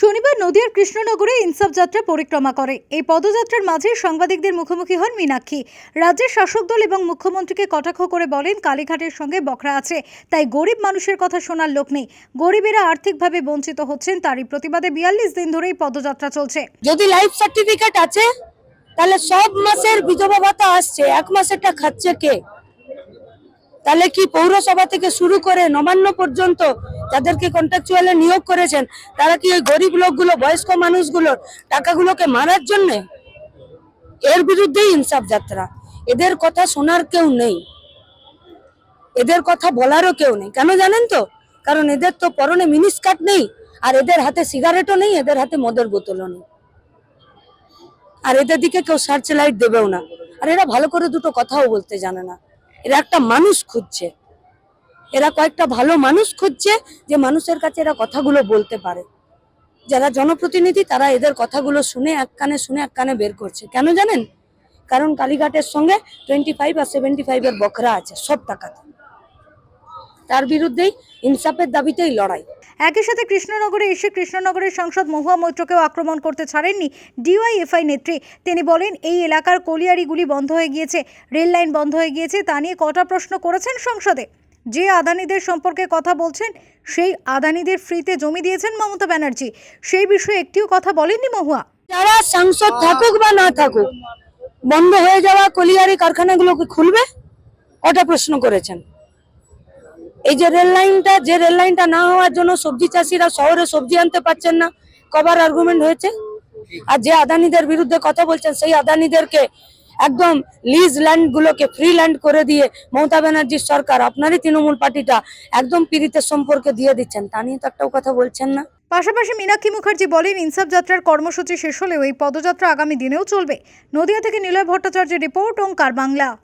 শনিবার নদিয়ার কৃষ্ণনগরে ইনসাফ যাত্রা পরিক্রমা করে। এই পদযাত্রার মাঝে সাংবাদিকদের মুখোমুখি হন মীনাক্ষী। রাজ্যের শাসক দল এবং মুখ্যমন্ত্রীকে কটাক্ষ করে বলেন, কালীঘাটের সঙ্গে বকরা আছে, তাই গরিব মানুষের কথা শোনার লোক নেই। গরিবেরা আর্থিকভাবে বঞ্চিত হচ্ছেন, তারই প্রতিবাদে বিয়াল্লিশ দিন ধরেই পদযাত্রা চলছে। যদি লাইফ সার্টিফিকেট আছে, তাহলে সব মাসের বিধবা ভাতা আসছে, এক মাসেরটা খাচ্ছে কে? তাহলে কি পৌরসভা থেকে শুরু করে নবান্ন পর্যন্ত যাদেরকে কন্ট্রাকচুয়ালে নিয়োগ করেছেন, তারা কি ওই গরিব লোকগুলো, বয়স্ক মানুষগুলোর টাকাগুলোকে মারার জন্য? এর বিরুদ্ধেই ইনসাফ যাত্রা। এদের কথা শোনার কেউ নেই। এদের কথা বলারও কেউ নেই। কেন জানেন তো? কারণ এদের তো পরনে মিনিস্কার্ট নেই, আর এদের হাতে সিগারেটও নেই, এদের হাতে মদের বোতলও নেই। আর এদের দিকে কেউ সার্চ লাইট দেবেও না। আর এরা ভালো করে দুটো কথাও বলতে জানে না। এরা একটা মানুষ খুঁজছে। এরা কয়েকটা ভালো মানুষ খুঁজছে যে মানুষের কাছে এরা কথাগুলো বলতে পারে। যারা জনপ্রতিনিধি তারা এদের কথাগুলো শুনে এক কানে শুনে এক কানে বের করছে। কেন জানেন? কারণ কালীঘাটের সঙ্গে টোয়েন্টি ফাইভ আর সেভেন্টি ফাইভের বকরা আছে, সব টাকাতে। তার বিরুদ্ধেই ইনসাফের দাবিতেই লড়াই। একই সাথে কৃষ্ণনগরে এসে কৃষ্ণনগরের সাংসদ মহুয়া মৈত্রকেও আক্রমণ করতে ছাড়েননি ডিওয়াইএফআই নেত্রী। তিনি বলেন, এই এলাকার কলিয়ারিগুলি বন্ধ হয়ে গিয়েছে রেল লাইন বন্ধ হয়ে গিয়েছে, তা নিয়ে কটা প্রশ্ন করেছেন সংসদে? যে আদানিদের সম্পর্কে কথা বলছেন, সেই আদানিদের ফ্রিতে জমি দিয়েছেন মমতা ব্যানার্জি। সেই বিষয়ে একটিও কথা বলেননি মহুয়া। যারা সাংসদ থাকুক বা না থাকুক, বন্ধ হয়ে যাওয়া কলিয়ারি কারখানাগুলোকে খুলবে? কটা প্রশ্ন করেছেন? এই যে রেল লাইনটা, যে রেল লাইনটা না হওয়ার জন্য সবজি চাষিরা শহরে সবজি আনতে পারছেন না, কবার আর্গুমেন্ট হয়েছে? আর যে আদানিদের বিরুদ্ধে কথা বলছেন, সেই আদানিদেরকে একদম লিজ ল্যান্ড গুলোকে ফ্রি ল্যান্ড করে দিয়ে মমতা ব্যানার্জির সরকার, আপনারই তৃণমূল পার্টিটা একদম পীড়িতের সম্পর্কে দিয়ে দিচ্ছেন। তা নিয়ে তো একটাও কথা বলছেন না। পাশাপাশি মীনাক্ষী মুখার্জি বলেন, ইনসাফ যাত্রার কর্মসূচি শেষ হলেও এই পদযাত্রা আগামী দিনেও চলবে। নদিয়া থেকে নিলয় ভট্টাচার্যের রিপোর্ট, ওঙ্কার বাংলা।